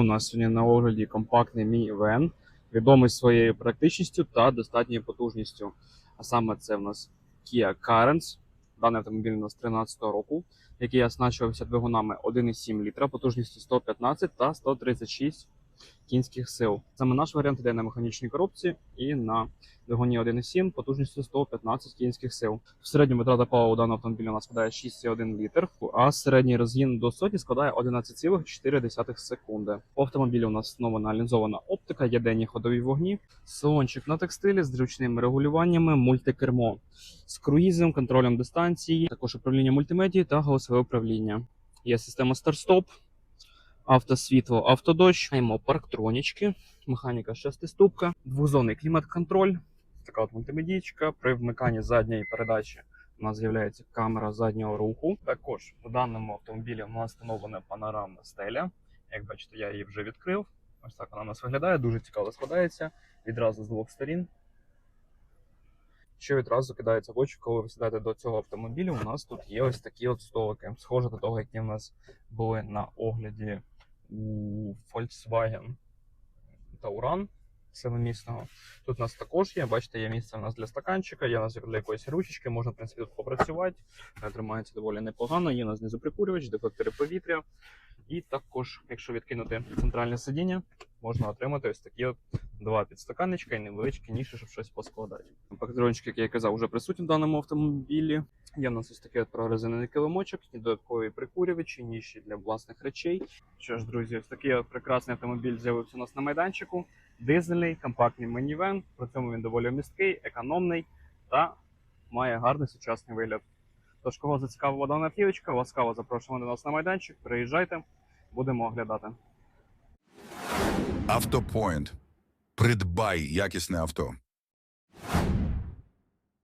У нас сьогодні на огляді компактний міні-вен, відомий своєю практичністю та достатньою потужністю. А саме це в нас Kia Currents. Даний автомобіль у нас 13 року, який оснащувався двигунами 1,7 літра, потужністю 115 та 136 кінських сил. Саме наш варіант йде на механічній коробці і на двигуні 1,7 потужністю 115 кінських сил. В середньому витрата палива у даного автомобіля у нас складає 6,1 літр, а середній розгін до соті складає 11,4 секунди. По автомобілі у нас встановлена лінзована оптика, є ходові вогні, салончик на текстилі з зручними регулюваннями, мультикермо з круїзом, контролем дистанції, також управління мультимедією та голосове управління. Є система старт-стоп, автосвітло, автодощ, маємо парктронічки, механіка шестиступка, двозонний клімат-контроль, така от мультимедійка. При вмиканні задньої передачі у нас з'являється камера заднього руху. Також у даному автомобілі у нас встановлена панорамна стеля. Як бачите, я її вже відкрив. Ось так вона у нас виглядає, дуже цікаво складається відразу з двох сторін. Що відразу кидається в очі, коли ви сідаєте до цього автомобіля, у нас тут є ось такі от столики, схоже до того, які в нас були на огляді у Volkswagen Tauran семимісного. Тут у нас також є, бачите, є місце у нас для стаканчика, є у нас для якоїсь ручечки, можна, в принципі, тут попрацювати. Тримається доволі непогано, є у нас знизу прикурювач, дефлектори повітря. І також, якщо відкинути центральне сидіння, можна отримати ось такі от два підстаканничка і невеличкі ніші, щоб щось поскладати. Патрончики, як я казав, вже присутні в даному автомобілі. Є у нас ось такий от прорезинений килимочок, і додаткові прикурювачі, ніші для власних речей. Що ж, друзі, ось такий от прекрасний автомобіль з'явився у нас на майданчику. Дизельний, компактний мінівен. При цьому він доволі місткий, економний та має гарний сучасний вигляд. Тож, кого зацікавила дана автівочка, ласкаво запрошуємо до нас на майданчик. Приїжджайте, будемо оглядати. Автопоінт. Придбай якісне авто.